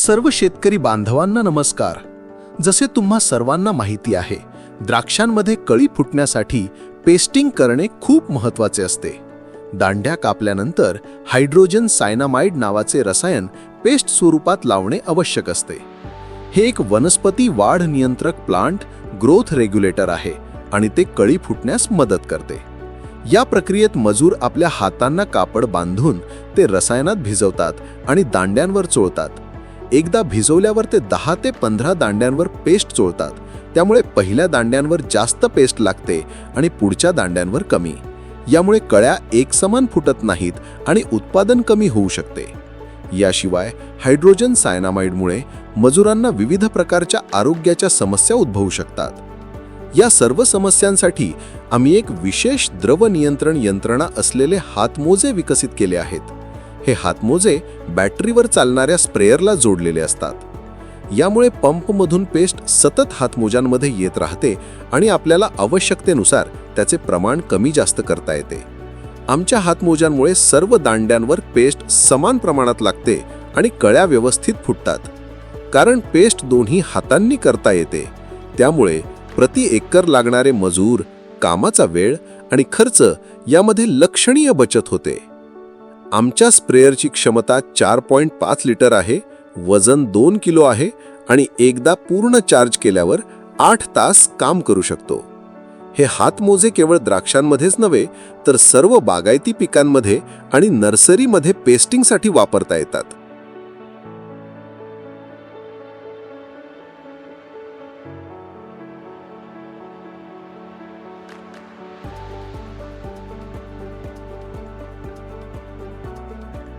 सर्व शेतकरी बांधवांना नमस्कार. जसे तुम्हा सर्वांना माहिती आहे द्राक्षांमध्ये कळी फुटण्यासाठी पेस्टिंग करणे खूप महत्त्वाचे असते. दांड्या कापल्यानंतर हायड्रोजन सायनामाइड नावाचे रसायन पेस्ट स्वरूपात लावणे आवश्यक असते. हे एक वनस्पती वाढ नियंत्रक प्लांट ग्रोथ रेग्युलेटर आहे आणि ते कळी फुटण्यास मदत करते. या प्रक्रियेत मजूर आपल्या हातांना कापड बांधून ते रसायनात भिजवतात आणि दांड्यांवर चोळतात. एकदा भिजवल्यावर ते दहा ते पंधरा दांड्यांवर पेस्ट चोळतात. त्यामुळे पहिल्या दांड्यांवर जास्त पेस्ट लागते आणि पुढच्या दांड्यांवर कमी. यामुळे कळ्या एकसमान फुटत नाहीत आणि उत्पादन कमी होऊ शकते. याशिवाय हायड्रोजन सायनामाइडमुळे मजुरांना विविध प्रकारच्या आरोग्याच्या समस्या उद्भवू शकतात. या सर्व समस्यांसाठी आम्ही एक विशेष द्रव नियंत्रण यंत्रणा असलेले हातमोजे विकसित केले आहेत. हे हातमोजे बॅटरीवर चालणाऱ्या स्प्रेयरला जोडलेले असतात. यामुळे पंपमधून पेस्ट सतत हातमोज्यांमध्ये येत राहते आणि आपल्याला आवश्यकतेनुसार त्याचे प्रमाण कमी जास्त करता येते. आमच्या हातमोज्यांमुळे सर्व दांड्यांवर पेस्ट समान प्रमाणात लागते आणि कळ्या व्यवस्थित फुटतात. कारण पेस्ट दोन्ही हातांनी करता येते. त्यामुळे प्रति एकर लागणारे मजूर कामाचा वेळ आणि खर्च यामध्ये लक्षणीय बचत होते. आमच्या स्प्रेयरची क्षमता चार पॉईंट पाच लिटर आहे वजन दोन किलो आहे आणि एकदा पूर्ण चार्ज केल्यावर आठ तास काम करू शकतो. हे हातमोजे केवळ द्राक्षांमध्येच नव्हे तर सर्व बागायती पिकांमध्ये आणि नर्सरीमध्ये पेस्टिंगसाठी वापरता येतात.